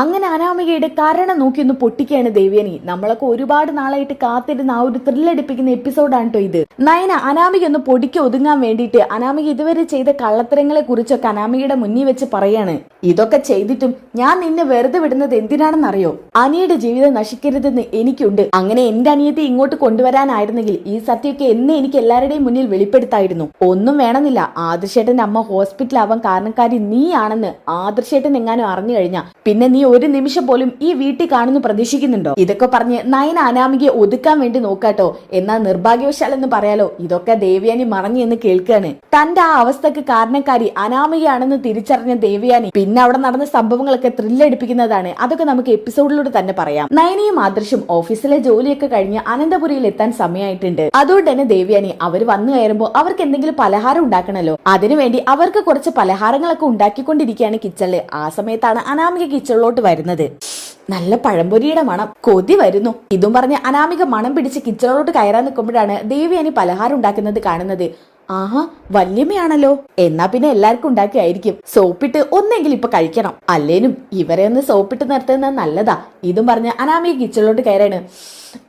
അങ്ങനെ അനാമികയുടെ കാരണം നോക്കി ഒന്ന് പൊട്ടിക്കുകയാണ് ദേവ്യനി. നമ്മളൊക്കെ ഒരുപാട് നാളായിട്ട് കാത്തിരുന്ന ആ ഒരു ത്രില്ലടിപ്പിക്കുന്ന എപ്പിസോഡാണ് കേട്ടോ ഇത്. നയന അനാമിക ഒന്ന് പൊടിക്ക് ഒതുങ്ങാൻ വേണ്ടിയിട്ട് അനാമിക ഇതുവരെ ചെയ്ത കള്ളത്തരങ്ങളെ കുറിച്ചൊക്കെ അനാമികയുടെ മുന്നിൽ വെച്ച് പറയാണ്. ഇതൊക്കെ ചെയ്തിട്ടും ഞാൻ നിന്നെ വെറുതെ വിടുന്നത് എന്തിനാണെന്നറിയോ? അനിയുടെ ജീവിതം നശിക്കരുതെന്ന് എനിക്കുണ്ട്. അങ്ങനെ എന്റെ അനിയത്തെ ഇങ്ങോട്ട് കൊണ്ടുവരാനായിരുന്നെങ്കിൽ ഈ സത്യമൊക്കെ എന്നെ എനിക്ക് എല്ലാവരുടെയും മുന്നിൽ വെളിപ്പെടുത്തായിരുന്നു. ഒന്നും വേണമെന്നില്ല. ആദർശേട്ടന്റെ അമ്മ ഹോസ്പിറ്റലാവാൻ കാരണക്കാരി നീയാണെന്ന് ആദർശേട്ടൻ എങ്ങാനും അറിഞ്ഞു കഴിഞ്ഞാ. പിന്നെ നീ ഒരു നിമിഷം പോലും ഈ വീട്ടിൽ കാണുന്നു പ്രതീക്ഷിക്കുന്നുണ്ടോ? ഇതൊക്കെ പറഞ്ഞ് നയന അനാമികയെ ഒതുക്കാൻ വേണ്ടി നോക്കാട്ടോ. എന്നാ നിർഭാഗ്യവശാൽ എന്ന് പറയാലോ ഇതൊക്കെ ദേവയാനി മറഞ്ഞു എന്ന് കേൾക്കാണ്. തന്റെ ആ അവസ്ഥക്ക് കാരണക്കാരി അനാമികയാണെന്ന് തിരിച്ചറിഞ്ഞ ദേവയാനി പിന്നെ അവിടെ നടന്ന സംഭവങ്ങളൊക്കെ ത്രില്ലടിപ്പിക്കുന്നതാണ് അതൊക്കെ നമുക്ക് എപ്പിസോഡിലൂടെ തന്നെ പറയാം. നയനയും ആദർശും ഓഫീസിലെ ജോലിയൊക്കെ കഴിഞ്ഞ് അനന്തപുരിയിൽ എത്താൻ സമയമായിട്ടുണ്ട്. അതുകൊണ്ട് തന്നെ ദേവ്യാനി അവർ വന്നു കയറുമ്പോൾ അവർക്ക് എന്തെങ്കിലും പലഹാരം ഉണ്ടാക്കണല്ലോ. അതിനുവേണ്ടി അവർക്ക് കുറച്ച് പലഹാരങ്ങളൊക്കെ ഉണ്ടാക്കിക്കൊണ്ടിരിക്കുകയാണ് കിച്ചണിൽ. ആ സമയത്താണ് അനാമിക കിച്ചണിലോട്ട് വരുന്നത് നല്ല പഴംപൊരിയുടെ മണം. കൊതി വരുന്നു. ഇതും പറഞ്ഞ് അനാമിക മണം പിടിച്ച് കിച്ചണിലോട്ട് കയറാൻ നിൽക്കുമ്പോഴാണ് ദേവി അനി പലഹാരം ഉണ്ടാക്കുന്നത് കാണുന്നത്. ആഹാ വല്യമ്മയാണല്ലോ. എന്നാ പിന്നെ എല്ലാവർക്കും ഉണ്ടാക്കിയായിരിക്കും. സോപ്പിട്ട് ഒന്നെങ്കിലും ഇപ്പൊ കഴിക്കണം. അല്ലേനും ഇവരെ ഒന്ന് സോപ്പിട്ട് നിർത്തുന്നത് നല്ലതാ. ഇതും പറഞ്ഞ് അനാമിക കിച്ചണിലോട്ട് കയറാണ്.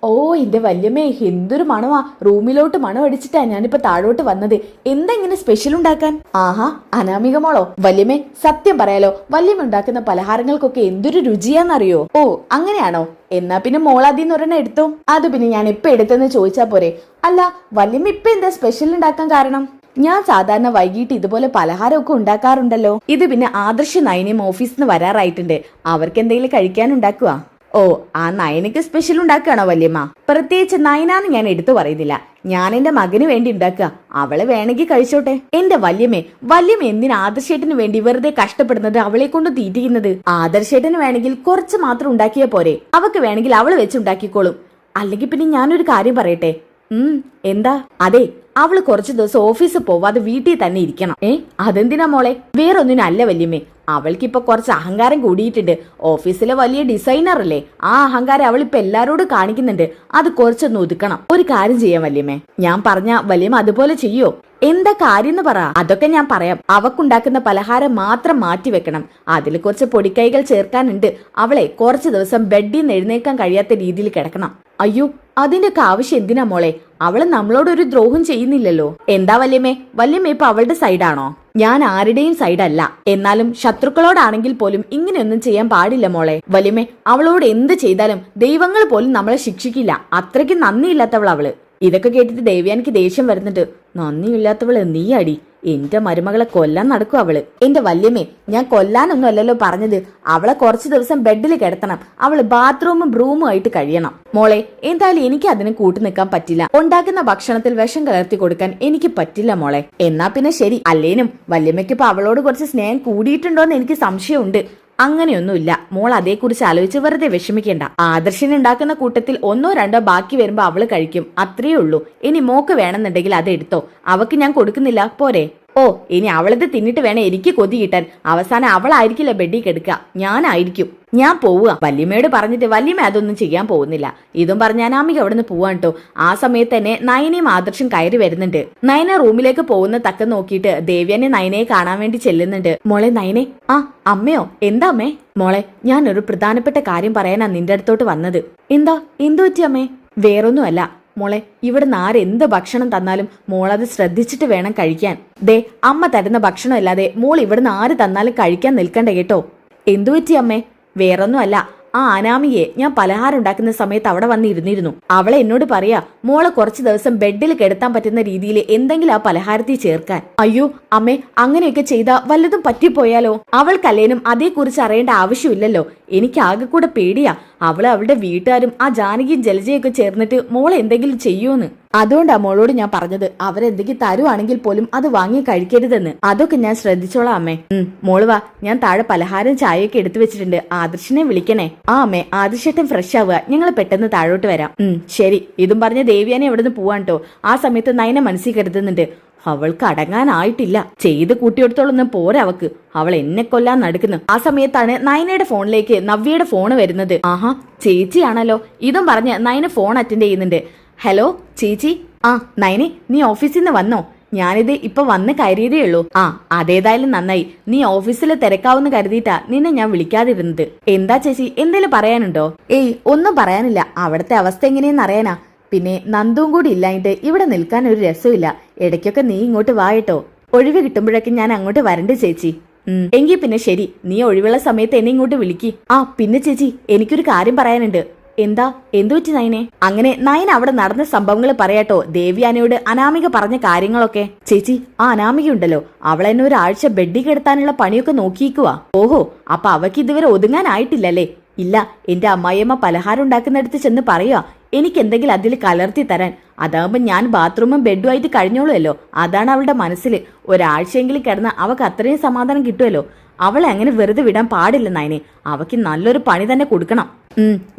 ഓ എന്റെ വല്യമ്മേ എന്തൊരു മണമാ. റൂമിലോട്ട് മണം അടിച്ചിട്ടാ ഞാനിപ്പോ താഴോട്ട് വന്നത്. എന്താ ഇങ്ങനെ സ്പെഷ്യൽ ഉണ്ടാക്കാൻ? ആഹാ അനാമിക മോളോ. വല്യമ്മേ സത്യം പറയാലോ. വല്യമ്മ ഉണ്ടാക്കുന്ന പലഹാരങ്ങൾക്കൊക്കെ എന്തൊരു രുചിയാന്നറിയോ? ഓ അങ്ങനെയാണോ? എന്നാ പിന്നെ മോളാദ്യം ഒരെണ്ണം എടുത്തു. അത് പിന്നെ ഞാൻ ഇപ്പൊ എടുത്തെന്ന് ചോദിച്ചാ പോരെ. അല്ല വല്യമ്മ ഇപ്പൊ എന്താ സ്പെഷ്യൽ ഉണ്ടാക്കാൻ കാരണം? ഞാൻ സാധാരണ വൈകിട്ട് ഇതുപോലെ പലഹാരമൊക്കെ ഉണ്ടാക്കാറുണ്ടല്ലോ. ഇത് പിന്നെ ആദർശ നയനയും ഓഫീസിൽ നിന്ന് വരാറായിട്ടുണ്ട്. അവർക്ക് എന്തെങ്കിലും കഴിക്കാൻ ഉണ്ടാക്കുക ഓ ആ നയനക്ക് സ്പെഷ്യൽ ഉണ്ടാക്കുകയാണോ വല്യമ്മ? പ്രത്യേകിച്ച് നയനാന്ന് ഞാൻ എടുത്തു പറയുന്നില്ല. ഞാൻ എന്റെ മകന് വേണ്ടി ഉണ്ടാക്കുക. അവളെ വേണമെങ്കിൽ കഴിച്ചോട്ടെ. എന്റെ വല്യമ്മേ വല്യമ്മ എന്തിനാ ആദർശേട്ടന് വേണ്ടി വെറുതെ കഷ്ടപ്പെടുന്നത് അവളെ കൊണ്ട് തീറ്റിക്കുന്നത്? ആദർശേട്ടന് വേണമെങ്കിൽ കുറച്ച് മാത്രം ഉണ്ടാക്കിയ പോരെ. അവക്ക് വേണമെങ്കിൽ അവൾ വെച്ചുണ്ടാക്കിക്കോളും അല്ലെങ്കിൽ പിന്നെ ഞാനൊരു കാര്യം പറയട്ടെ? ഉം എന്താ? അതെ അവൾ കുറച്ചു ദിവസം ഓഫീസിൽ പോവാതെ വീട്ടിൽ തന്നെ ഇരിക്കണം. ഏ അതെന്തിനാ മോളെ? വേറൊന്നിനല്ല വല്യമ്മേ. അവൾക്കിപ്പോ കുറച്ച് അഹങ്കാരം കൂടിയിട്ടുണ്ട്. ഓഫീസിലെ വലിയ ഡിസൈനർ അല്ലേ? ആ അഹങ്കാരം അവളിപ്പോ എല്ലാരോടും കാണിക്കുന്നുണ്ട്. അത് കുറച്ചൊന്ന് ഒതുക്കണം. ഒരു കാര്യം ചെയ്യാം വല്യമ്മേ. ഞാൻ പറഞ്ഞ വല്യമ്മ അതുപോലെ ചെയ്യോ? എന്താ കാര്യം എന്ന് പറ. അതൊക്കെ ഞാൻ പറയാം. അവക്കുണ്ടാക്കുന്ന പലഹാരം മാത്രം മാറ്റി വെക്കണം. അതിൽ കുറച്ച് പൊടിക്കൈകൾ ചേർക്കാനുണ്ട്. അവളെ കുറച്ച് ദിവസം ബെഡിൽ നിന്ന് എഴുന്നേക്കാൻ കഴിയാത്ത രീതിയിൽ കിടക്കണം. അയ്യോ അതിന്റെയൊക്കെ ആവശ്യം എന്തിനാ മോളെ? അവൾ നമ്മളോട് ഒരു ദ്രോഹം ചെയ്യുന്നില്ലല്ലോ. എന്താ വല്യമ്മേ? വല്യമ്മ ഇപ്പൊ അവളുടെ സൈഡാണോ ഞാൻ ആരുടെയും സൈഡല്ല എന്നാലും ശത്രുക്കളോടാണെങ്കിൽ പോലും ഇങ്ങനെയൊന്നും ചെയ്യാൻ പാടില്ല മോളെ. വലിമേ അവളോട് എന്ത് ചെയ്താലും ദൈവങ്ങൾ പോലും നമ്മളെ ശിക്ഷിക്കില്ല. അത്രയ്ക്ക് നന്ദിയില്ലാത്തവൾ അവൾ. ഇതൊക്കെ കേട്ടിട്ട് ദേവ്യാനിക്ക് ദേഷ്യം വരുന്നുണ്ട്. നന്ദിയില്ലാത്തവൾ നീ അടി എന്റെ മരുമകളെ കൊല്ലാൻ നടക്കും അവൾ. എന്റെ വല്യമ്മേ ഞാൻ കൊല്ലാനൊന്നും അല്ലല്ലോ പറഞ്ഞത്. അവളെ കുറച്ച് ദിവസം ബെഡിൽ കിടത്തണം. അവൾ ബാത്റൂമും റൂമും ആയിട്ട് കഴിയണം. മോളെ എന്തായാലും എനിക്ക് അതിന് കൂട്ടു നിൽക്കാൻ പറ്റില്ല. ഉണ്ടാക്കുന്ന ഭക്ഷണത്തിൽ വിഷം കലർത്തി കൊടുക്കാൻ എനിക്ക് പറ്റില്ല മോളെ. എന്നാ പിന്നെ ശരി. അല്ലേനും വല്യമ്മയ്ക്ക് ഇപ്പൊ അവളോട് കുറച്ച് സ്നേഹം കൂടിയിട്ടുണ്ടോന്ന് എനിക്ക് സംശയമുണ്ട്. അങ്ങനെയൊന്നുമില്ല. മോൾ അതേക്കുറിച്ച് ആലോചിച്ച് വെറുതെ വിഷമിക്കേണ്ട. ആദർശൻ ഉണ്ടാക്കുന്ന കൂട്ടത്തിൽ ഒന്നോ രണ്ടോ ബാക്കി വരുമ്പോ അവൾ കഴിക്കും. അത്രയേ ഉള്ളൂ. ഇനി മോക്ക് വേണമെന്നുണ്ടെങ്കിൽ അത് എടുത്തോ. അവക്ക് ഞാൻ കൊടുക്കുന്നില്ല. പോരെ. ഓ ഇനി അവളത് തിന്നിട്ട് വേണം എനിക്ക് കൊതി കിട്ടാൻ. അവസാനം അവളായിരിക്കില്ല ബെഡിൽ കിടക്കുക. ഞാനായിരിക്കും. ഞാൻ പോവുക. വല്യമ്മയോട് പറഞ്ഞിട്ട് വല്യമ്മ അതൊന്നും ചെയ്യാൻ പോകുന്നില്ല. ഇതും പറഞ്ഞ അനാമിക അവിടെ നിന്ന് പോവാൻ കേട്ടോ ആ സമയത്ത് തന്നെ നയനയും ആദർശം കയറി വരുന്നുണ്ട്. നയന റൂമിലേക്ക് പോകുന്ന തക്ക നോക്കിയിട്ട് ദേവ്യാനെ നയനയെ കാണാൻ വേണ്ടി ചെല്ലുന്നുണ്ട്. മോളെ നയനെ. ആ അമ്മയോ? എന്താ അമ്മേ? മോളെ ഞാൻ ഒരു പ്രധാനപ്പെട്ട കാര്യം പറയാനാ നിന്റെ അടുത്തോട്ട് വന്നത്. എന്താ? എന്തു പറ്റി അമ്മേ? വേറൊന്നുമല്ല. മോളെ ഇവിടുന്ന് ആരെന്ത് ഭക്ഷണം തന്നാലും മോളത് ശ്രദ്ധിച്ചിട്ട് വേണം കഴിക്കാൻ. ദേ അമ്മ തരുന്ന ഭക്ഷണം അല്ലാതെ മോൾ ഇവിടുന്ന് ആര് തന്നാലും കഴിക്കാൻ നിൽക്കണ്ട കേട്ടോ. എന്തു പറ്റി അമ്മേ? വേറൊന്നുമല്ല. ആ അനാമിയെ ഞാൻ പലഹാരം ഉണ്ടാക്കുന്ന സമയത്ത് അവിടെ വന്ന് ഇരുന്നിരുന്നു. അവളെ എന്നോട് പറയാ മോളെ കുറച്ച് ദിവസം ബെഡിൽ കിടത്താൻ പറ്റുന്ന രീതിയിൽ എന്തെങ്കിലും ആ പലഹാരത്തിൽ ചേർക്കാൻ. അയ്യോ അമ്മേ അങ്ങനെയൊക്കെ ചെയ്താ വല്ലതും പറ്റിപ്പോയാലോ? അവൾക്കല്ലേനും അതേക്കുറിച്ച് അറിയേണ്ട ആവശ്യമില്ലല്ലോ. എനിക്ക് ആകെ കൂടെ പേടിയാ. അവൾ അവളുടെ വീട്ടുകാരും ആ ജാനകിയും ജലജയൊക്കെ ചേർന്നിട്ട് മോളെ എന്തെങ്കിലും ചെയ്യൂന്ന് അതുകൊണ്ടാ മോളോട് ഞാൻ പറഞ്ഞത്. അവരെന്തെങ്കിലും തരുവാണെങ്കിൽ പോലും അത് വാങ്ങി കഴിക്കരുതെന്ന്. അതൊക്കെ ഞാൻ ശ്രദ്ധിച്ചോളാം അമ്മേ. മോൾ വാ. ഞാൻ താഴെ പലഹാരം ചായയൊക്കെ എടുത്തു വെച്ചിട്ടുണ്ട്. ആദർശിനെ വിളിക്കണേ. ആ അമ്മേ ആദർശേട്ടൻ ഫ്രഷ് ആവുക. ഞങ്ങൾ പെട്ടെന്ന് താഴോട്ട് വരാം. ശരി. ഇതും പറഞ്ഞ ദേവിയാനെ എവിടുന്ന് പോവാൻ കേട്ടോ ആ സമയത്ത് നയനെ മനസ്സിൽ കരുതുന്നുണ്ട്. അവൾക്ക് അടങ്ങാനായിട്ടില്ല. ചെയ്ത് കൂട്ടിയെടുത്തോളൊന്നും പോരാ അവക്ക്. അവൾ എന്നെ കൊല്ലാൻ നടക്കുന്നു. ആ സമയത്താണ് നയനയുടെ ഫോണിലേക്ക് നവ്യയുടെ ഫോൺ വരുന്നത്. ആഹാ ചേച്ചിയാണല്ലോ. ഇതും പറഞ്ഞ് നയന ഫോൺ അറ്റൻഡ് ചെയ്യുന്നുണ്ട്. ഹലോ ചേച്ചി. ആ നയനെ നീ ഓഫീസിൽ നിന്ന് വന്നോ? ഞാനിത് ഇപ്പൊ വന്ന് കയറിയതേ ഉള്ളൂ. ആ അതേതായാലും നന്നായി. നീ ഓഫീസിൽ തിരക്കാവുന്ന കരുതിയിട്ടാ നിന്നെ ഞാൻ വിളിക്കാതിരുന്നത്. എന്താ ചേച്ചി എന്തേലും പറയാനുണ്ടോ? ഏയ് ഒന്നും പറയാനില്ല. അവിടുത്തെ അവസ്ഥ എങ്ങനെയെന്ന് അറിയാനാ. പിന്നെ നന്ദും കൂടി ഇല്ലായിട്ട് ഇവിടെ നിൽക്കാൻ ഒരു രസമില്ല ഇടയ്ക്കൊക്കെ നീ ഇങ്ങോട്ട് വായിട്ടോ ഒഴിവ് കിട്ടുമ്പോഴൊക്കെ ഞാൻ അങ്ങോട്ട് വരണ്ട് ചേച്ചി. എങ്കിൽ എങ്കി പിന്നെ ശരി. നീ ഒഴിവുള്ള സമയത്ത് എന്നെ ഇങ്ങോട്ട് വിളിക്കി. ആ പിന്നെ ചേച്ചി എനിക്കൊരു കാര്യം പറയാനുണ്ട്. എന്താ? എന്തു പറ്റി നയനെ? അങ്ങനെ നയൻ അവിടെ നടന്ന സംഭവങ്ങൾ പറയാട്ടോ. ദേവ്യാനയോട് അനാമിക പറഞ്ഞ കാര്യങ്ങളൊക്കെ. ചേച്ചി ആ അനാമിക ഉണ്ടല്ലോ അവളെന്നെ ഒരാഴ്ച ബെഡിൽ കിടത്താനുള്ള പണിയൊക്കെ നോക്കിയിക്കുവാ. ഓഹോ അപ്പൊ അവക്ക് ഇതുവരെ ഒതുങ്ങാനായിട്ടില്ലല്ലേ ഇല്ല എന്റെ അമ്മായിയമ്മ പലഹാരം ഉണ്ടാക്കുന്നിടത്ത് ചെന്ന് പറയുക എനിക്ക് എന്തെങ്കിലും അതിൽ കലർത്തി തരാൻ. അതാകുമ്പോൾ ഞാൻ ബാത്റൂമും ബെഡും ആയിട്ട് കഴിഞ്ഞോളുമല്ലോ. അതാണ് അവളുടെ മനസ്സിൽ. ഒരാഴ്ചയെങ്കിലും കിടന്ന് അവക്ക് അത്രയും സമാധാനം കിട്ടുമല്ലോ. അവളെ അങ്ങനെ വെറുതെ വിടാൻ പാടില്ല നയനെ. അവക്ക് നല്ലൊരു പണി തന്നെ കൊടുക്കണം.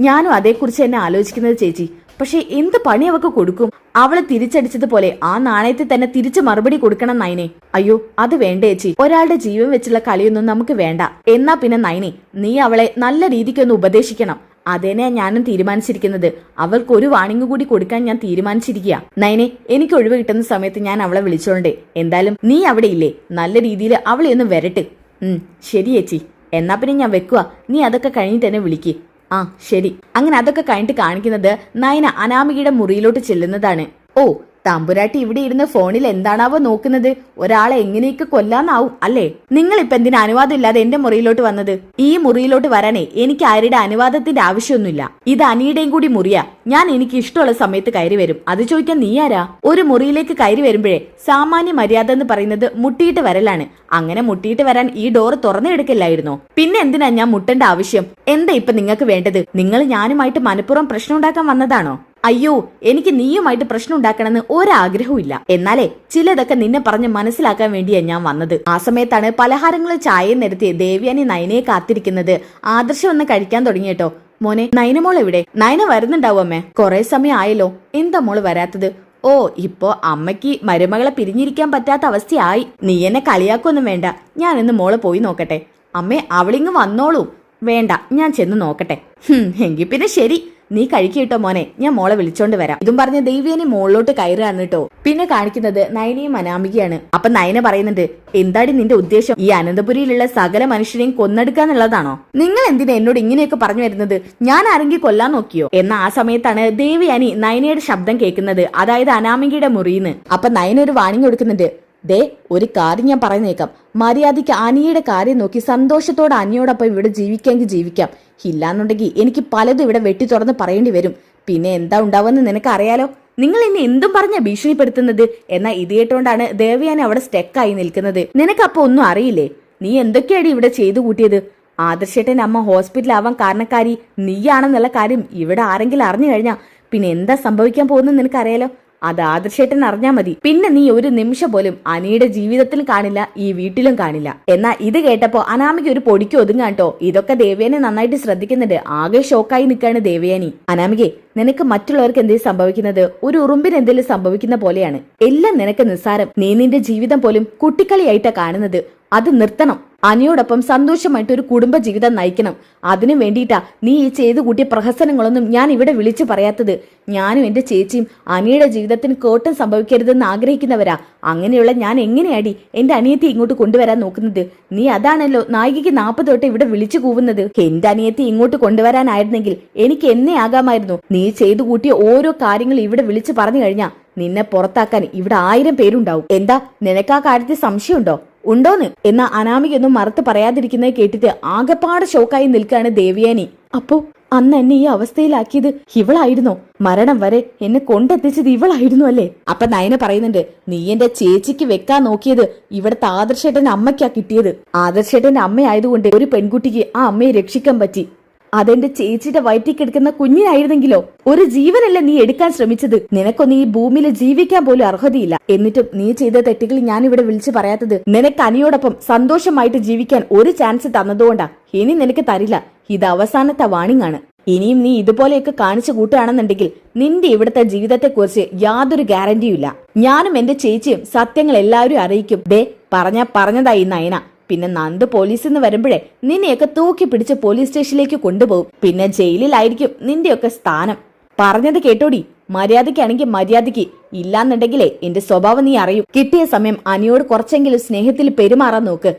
ഞാനും അതേക്കുറിച്ച് തന്നെ ആലോചിക്കുന്നത് ചേച്ചി. പക്ഷേ എന്ത് പണി അവക്ക് കൊടുക്കും? അവളെ തിരിച്ചടിച്ചതുപോലെ ആ നാണയത്തിൽ തന്നെ തിരിച്ചു മറുപടി കൊടുക്കണം നൈനെ. അയ്യോ അത് വേണ്ട ചേച്ചി. ഒരാളുടെ ജീവൻ വെച്ചുള്ള കളിയൊന്നും നമുക്ക് വേണ്ട. എന്നാ പിന്നെ നൈനെ നീ അവളെ നല്ല രീതിക്കൊന്ന് ഉപദേശിക്കണം. അതേനെ ഞാനും തീരുമാനിച്ചിരിക്കുന്നത്. അവൾക്ക് ഒരു വാണിംഗ് കൂടി കൊടുക്കാൻ ഞാൻ തീരുമാനിച്ചിരിക്കുക നൈനെ എനിക്ക് ഒഴിവ് കിട്ടുന്ന സമയത്ത് ഞാൻ അവളെ വിളിച്ചോണ്ടേ. എന്തായാലും നീ അവിടെ ഇല്ലേ? നല്ല രീതിയിൽ അവളെ ഒന്ന് വരട്ടെ. ഉം ശരി ചേച്ചി. എന്നാ പിന്നെ ഞാൻ വെക്കുക നീ അതൊക്കെ കഴിഞ്ഞിട്ട് തന്നെ വിളിക്ക്. ആ ശരി. അങ്ങനെ അതൊക്കെ കഴിഞ്ഞിട്ട് കാണിക്കുന്നത് നയന അനാമികയുടെ മുറിയിലോട്ട് ചെല്ലുന്നതാണ്. ഓ തമ്പുരാട്ടി ഇവിടെ ഇരുന്ന് ഫോണിൽ എന്താണാവോ നോക്കുന്നത്? ഒരാളെ എങ്ങനെയൊക്കെ കൊല്ലാന്നാവും അല്ലേ? നിങ്ങൾ ഇപ്പൊ എന്തിനാ അനുവാദം ഇല്ലാതെ എന്റെ മുറിയിലോട്ട് വന്നത്? ഈ മുറിയിലോട്ട് വരാനേ എനിക്ക് ആരുടെ അനുവാദത്തിന്റെ ആവശ്യമൊന്നുമില്ല. ഇത് അനിയുടെയും കൂടി മുറിയാ. ഞാൻ എനിക്ക് ഇഷ്ടമുള്ള സമയത്ത് കയറി വരും. അത് ചോദിക്കാൻ നീ ആരാ? ഒരു മുറിയിലേക്ക് കയറി വരുമ്പോഴേ സാമാന്യ മര്യാദ എന്ന് പറയുന്നത് മുട്ടിയിട്ട് വരലാണ്. അങ്ങനെ മുട്ടിയിട്ട് വരാൻ ഈ ഡോർ തുറന്നെടുക്കില്ലായിരുന്നോ? പിന്നെ എന്തിനാ ഞാൻ മുട്ടേണ്ട ആവശ്യം? എന്താ ഇപ്പൊ നിങ്ങൾക്ക് വേണ്ടത്? നിങ്ങൾ ഞാനുമായിട്ട് മനഃപൂർവം പ്രശ്നം ഉണ്ടാക്കാൻ വന്നതാണോ? അയ്യോ എനിക്ക് നീയുമായിട്ട് പ്രശ്നം ഉണ്ടാക്കണമെന്ന് ഒരാഗ്രഹവും ഇല്ല എന്നാലേ ചിലതൊക്കെ നിന്നെ പറഞ്ഞ് മനസ്സിലാക്കാൻ വേണ്ടിയാ ഞാൻ വന്നത്. ആ സമയത്താണ് പലഹാരങ്ങൾ ചായയും നിരത്തി ദേവ്യാനി നയനയെ കാത്തിരിക്കുന്നത് ആദർശം ഒന്ന് കഴിക്കാൻ തുടങ്ങിയട്ടോ. മോനെ നയനമോൾ എവിടെ? നയന വരുന്നുണ്ടാവും അമ്മേ. കുറെ സമയം ആയല്ലോ. എന്താ മോൾ വരാത്തത്? ഓ ഇപ്പോ അമ്മയ്ക്ക് മരുമകളെ പിരിഞ്ഞിരിക്കാൻ പറ്റാത്ത അവസ്ഥയായി. നീ എന്നെ കളിയാക്കൊന്നും വേണ്ട. ഞാൻ ഇന്ന് മോൾ പോയി നോക്കട്ടെ. അമ്മേ അവളിങ്ങ് വന്നോളൂ. വേണ്ട ഞാൻ ചെന്ന് നോക്കട്ടെ. എങ്കിൽ എങ്കി പിന്നെ ശരി. നീ കഴിക്കിട്ടോ മോനെ. ഞാൻ മോളെ വിളിച്ചോണ്ട് വരാം. ഇതും പറഞ്ഞ ദേവിയനെ മോളിലോട്ട് കയറുകയാണ് കേട്ടോ. പിന്നെ കാണിക്കുന്നത് നയനയും അനാമികയാണ്. അപ്പൊ നയന പറയുന്നുണ്ട് എന്താടി നിന്റെ ഉദ്ദേശം? ഈ അനന്തപുരിയിലുള്ള സകല മനുഷ്യരെയും കൊന്നെടുക്കാന്നുള്ളതാണോ നിങ്ങൾ എന്തിനാ എന്നോട് ഇങ്ങനെയൊക്കെ പറഞ്ഞു വരുന്നത്? ഞാൻ ആരെങ്കിലും കൊല്ലാൻ നോക്കിയോ? എന്ന ആ സമയത്താണ് ദേവിയാനി നയനയുടെ ശബ്ദം കേൾക്കുന്നത്. അതായത് അനാമികയുടെ മുറിയിന്ന്. അപ്പൊ നയന ഒരു വാണിംഗ് കൊടുക്കുന്നുണ്ട് ദേ ഒരു കാര്യം ഞാൻ പറയുന്നേക്കാം. മര്യാദയ്ക്ക് അനിയുടെ കാര്യം നോക്കി സന്തോഷത്തോടെ അനിയോടൊപ്പം ഇവിടെ ജീവിക്കാമെങ്കിൽ ജീവിക്കാം. ഇല്ലാന്നുണ്ടെങ്കിൽ എനിക്ക് പലതും ഇവിടെ വെട്ടി തുറന്ന് പറയേണ്ടി വരും. പിന്നെ എന്താ ഉണ്ടാവുമെന്ന് നിനക്ക് അറിയാലോ നിങ്ങൾ എന്നെ എന്തും പറഞ്ഞ ഭീഷണിപ്പെടുത്തുന്നത്? എന്നാൽ ഇത് കേട്ടോണ്ടാണ് ദേവയാനി അവിടെ സ്റ്റെക്കായി നിൽക്കുന്നത്. നിനക്കപ്പോ ഒന്നും അറിയില്ലേ? നീ എന്തൊക്കെയാണ് ഇവിടെ ചെയ്തു കൂട്ടിയത്? ആദർശേട്ടൻ അമ്മ ഹോസ്പിറ്റലാവാൻ കാരണക്കാരി നീയാണെന്നുള്ള കാര്യം ഇവിടെ ആരെങ്കിലും അറിഞ്ഞു കഴിഞ്ഞാ പിന്നെ എന്താ സംഭവിക്കാൻ പോകുന്നത് നിനക്കറിയാലോ? അത് ആദർശേട്ടൻ അറിഞ്ഞാ മതി. പിന്നെ നീ ഒരു നിമിഷം പോലും അനിയുടെ ജീവിതത്തിൽ കാണില്ല ഈ വീട്ടിലും കാണില്ല. എന്നാ ഇത് കേട്ടപ്പോ അനാമിക്ക് ഒരു പൊടിക്ക് ഒതുങ്ങാട്ടോ ഇതൊക്കെ ദേവയാനി നന്നായിട്ട് ശ്രദ്ധിക്കുന്നുണ്ട്. ആകെ ഷോക്കായി നിൽക്കാണ് ദേവയാനി. അനാമികെ നിനക്ക് മറ്റുള്ളവർക്ക് എന്തേ സംഭവിക്കുന്നത്? ഒരു ഉറുമ്പിന് എന്തെങ്കിലും സംഭവിക്കുന്ന പോലെയാണ്. എല്ലാം നിനക്ക് നിസ്സാരം. നീ നിന്റെ ജീവിതം പോലും കുട്ടിക്കളിയായിട്ടാ കാണുന്നത്. അത് നിർത്തണം. അനിയോടൊപ്പം സന്തോഷമായിട്ട് ഒരു കുടുംബ ജീവിതം നയിക്കണം. അതിനു വേണ്ടിയിട്ടാ നീ ഈ ചെയ്തു കൂട്ടിയ പ്രഹസനങ്ങളൊന്നും ഞാൻ ഇവിടെ വിളിച്ചു പറയാത്തത്. ഞാനും എന്റെ ചേച്ചിയും അനിയുടെ ജീവിതത്തിന് കോട്ടം സംഭവിക്കരുതെന്ന് ആഗ്രഹിക്കുന്നവരാ. അങ്ങനെയുള്ള ഞാൻ എങ്ങനെയാടി എന്റെ അനിയത്തി ഇങ്ങോട്ട് കൊണ്ടുവരാൻ നോക്കുന്നത്? നീ അതാണല്ലോ നായികയ്ക്ക് നാൽപ്പത് തൊട്ട് ഇവിടെ വിളിച്ചു കൂവുന്നത്. എന്റെ അനിയത്തി ഇങ്ങോട്ട് കൊണ്ടുവരാനായിരുന്നെങ്കിൽ എനിക്ക് എന്നെ ആകാമായിരുന്നു. നീ ചെയ്തു കൂട്ടിയ ഓരോ കാര്യങ്ങൾ ഇവിടെ വിളിച്ചു പറഞ്ഞു കഴിഞ്ഞാ നിന്നെ പുറത്താക്കാൻ ഇവിടെ ആയിരം പേരുണ്ടാവും. എന്താ നിനക്ക് ആ കാര്യത്തിൽ സംശയമുണ്ടോ? ഉണ്ടോന്ന്? എന്ന അനാമികൊന്നും മറുത്ത് പറയാതിരിക്കുന്നത് കേട്ടിട്ട് ആകെപ്പാട് ഷോക്കായി നിൽക്കുകയാണ് ദേവിയാനി. അപ്പോ അന്ന് എന്നെ ഈ അവസ്ഥയിലാക്കിയത് ഇവളായിരുന്നോ? മരണം വരെ എന്നെ കൊണ്ടെത്തിച്ചത് ഇവളായിരുന്നു അല്ലേ? അപ്പൊ നയന പറയുന്നുണ്ട് നീ എന്റെ ചേച്ചിക്ക് വെക്കാൻ നോക്കിയത് ഇവിടുത്തെ ആദർശേട്ടന്റെ അമ്മയ്ക്കാ കിട്ടിയത്. ആദർശേട്ടന്റെ അമ്മയായതുകൊണ്ട് ഒരു പെൺകുട്ടിക്ക് ആ അമ്മയെ രക്ഷിക്കാൻ പറ്റി. അതെന്റെ ചേച്ചിയുടെ വയറ്റിൽ കിടക്കുന്ന കുഞ്ഞിനായിരുന്നെങ്കിലോ? ഒരു ജീവനല്ല നീ എടുക്കാൻ ശ്രമിച്ചത്? നിനക്കൊന്നും ഈ ഭൂമിയിൽ ജീവിക്കാൻ പോലും അർഹതയില്ല. എന്നിട്ടും നീ ചെയ്ത തെറ്റുകൾ ഞാൻ ഇവിടെ വിളിച്ചു പറയാത്തത് നിനക്ക് അനിയോടൊപ്പം സന്തോഷമായിട്ട് ജീവിക്കാൻ ഒരു ചാൻസ് തന്നതുകൊണ്ടാ. ഇനി നിനക്ക് തരില്ല. ഇത് അവസാനത്തെ വാണിംഗ് ആണ്. ഇനിയും നീ ഇതുപോലെയൊക്കെ കാണിച്ചു കൂട്ടുകയാണെന്നുണ്ടെങ്കിൽ നിന്റെ ഇവിടുത്തെ ജീവിതത്തെക്കുറിച്ച് യാതൊരു ഗ്യാരണ്ടിയും ഇല്ല. ഞാനും എന്റെ ചേച്ചിയും സത്യങ്ങൾ എല്ലാവരും അറിയിക്കും. ദേ പറഞ്ഞ പറഞ്ഞതായി നയന. പിന്നെ നന്ദ് പോലീസിൽ നിന്ന് വരുമ്പോഴേ നിന്നെയൊക്കെ തൂക്കി പിടിച്ച് പോലീസ് സ്റ്റേഷനിലേക്ക് കൊണ്ടുപോകും. പിന്നെ ജയിലിലായിരിക്കും നിന്റെയൊക്കെ സ്ഥാനം. പറഞ്ഞത് കേട്ടോടി? മര്യാദയ്ക്കാണെങ്കിൽ മര്യാദയ്ക്ക്. ഇല്ലാന്നുണ്ടെങ്കിലേ എന്റെ സ്വഭാവം നീ അറിയൂ. കിട്ടിയ സമയം അനിയോട് കുറച്ചെങ്കിലും സ്നേഹത്തിൽ പെരുമാറാൻ നോക്ക്.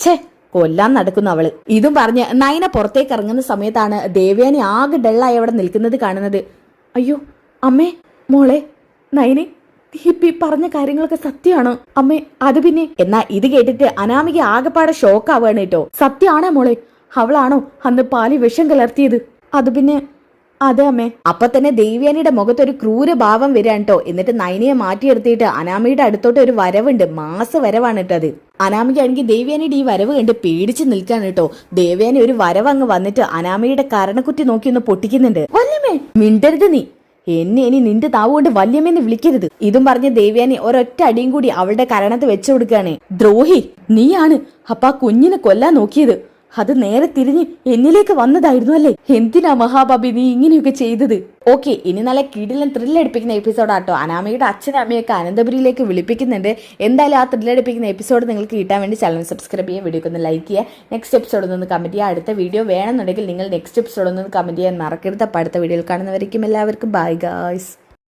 ഛേ കൊല്ലാൻ നടക്കുന്നു അവൾ. ഇതും പറഞ്ഞ് നയന പുറത്തേക്ക് ഇറങ്ങുന്ന സമയത്താണ് ദേവയാനി ആകെ ഡള്ളായി അവിടെ നിൽക്കുന്നത് കാണുന്നത്. അയ്യോ അമ്മേ മോളെ നയനെ നീ ഇപ്പൊ പറഞ്ഞ കാര്യങ്ങളൊക്കെ സത്യമാണ്. അമ്മേ അത് പിന്നെ. എന്നാ ഇത് കേട്ടിട്ട് അനാമിക ആകെപ്പാടെ ഷോക്കാവാണ് കേട്ടോ. സത്യമാണോ മോളെ? അവളാണോ അന്ന് പാലി വിഷം കലർത്തിയത്? അത് പിന്നെ അതെ അമ്മേ. അപ്പൊ തന്നെ ദേവ്യാനിയുടെ മുഖത്ത് ഒരു ക്രൂര ഭാവം വരികയാണ് കേട്ടോ. എന്നിട്ട് നൈനിയെ മാറ്റിയെടുത്തിട്ട് അനാമിയുടെ അടുത്തോട്ട് ഒരു വരവുണ്ട്. മാസ വരവാണ് കേട്ടത് അനാമികയാണെങ്കിൽ ദേവ്യാനിയുടെ ഈ വരവ് കണ്ട് പേടിച്ച് നിൽക്കാണ് കേട്ടോ. ദേവ്യാനി ഒരു വരവ് അങ്ങ് വന്നിട്ട് അനാമിയുടെ കരണക്കുറ്റി നോക്കി ഒന്ന് പൊട്ടിക്കുന്നുണ്ട്. വല്ലമേ മിണ്ടരുത് നീ. എന്നെ ഇനി നിന്റെ താവ് കൊണ്ട് വല്യമ്മെന്ന് വിളിക്കരുത്. ഇതും പറഞ്ഞ ദേവ്യാനി ഒരൊറ്റ അടിയും കൂടി അവളുടെ കരണത്ത് വെച്ചു കൊടുക്കുകയാണ്. ദ്രോഹി നീയാണ്. അപ്പ കുഞ്ഞിനെ കൊല്ലാൻ നോക്കിയത്. അത് നേരെ തിരിഞ്ഞ് എന്നിലേക്ക് വന്നതായിരുന്നു അല്ലേ? എന്തിനാ മഹാബാബി നീ ഇങ്ങനെയൊക്കെ ചെയ്തത്? ഓക്കെ ഇനി നല്ല കിടിലൻ ത്രില്ലടിപ്പിക്കുന്ന എപ്പിസോഡാട്ടോ അനാമയുടെ അച്ഛനും അമ്മയൊക്കെ അനന്തപുരിയിലേക്ക് വിളിപ്പിക്കുന്നുണ്ട്. എന്തായാലും ആ ത്രില്ലടിപ്പിക്കുന്ന എപ്പിസോഡ് നിങ്ങൾക്ക് കിട്ടാൻ വേണ്ടി ചാനൽ സബ്സ്ക്രൈബ് ചെയ്യുക വീഡിയോ ഒന്ന് ലൈക്ക് ചെയ്യുക. നെക്സ്റ്റ് എപ്പിസോഡ് ഒന്ന് കമന്റ് ചെയ്യുക. അടുത്ത വീഡിയോ വേണമെന്നുണ്ടെങ്കിൽ നിങ്ങൾ നെക്സ്റ്റ് എപ്പിസോഡ് ഒന്ന് കമന്റ് ചെയ്യാൻ മറക്കരുത്. അപ്പോൾ അടുത്ത വീഡിയോയിൽ കാണുന്നവരേക്കും എല്ലാവർക്കും ബൈ ഗായ്സ്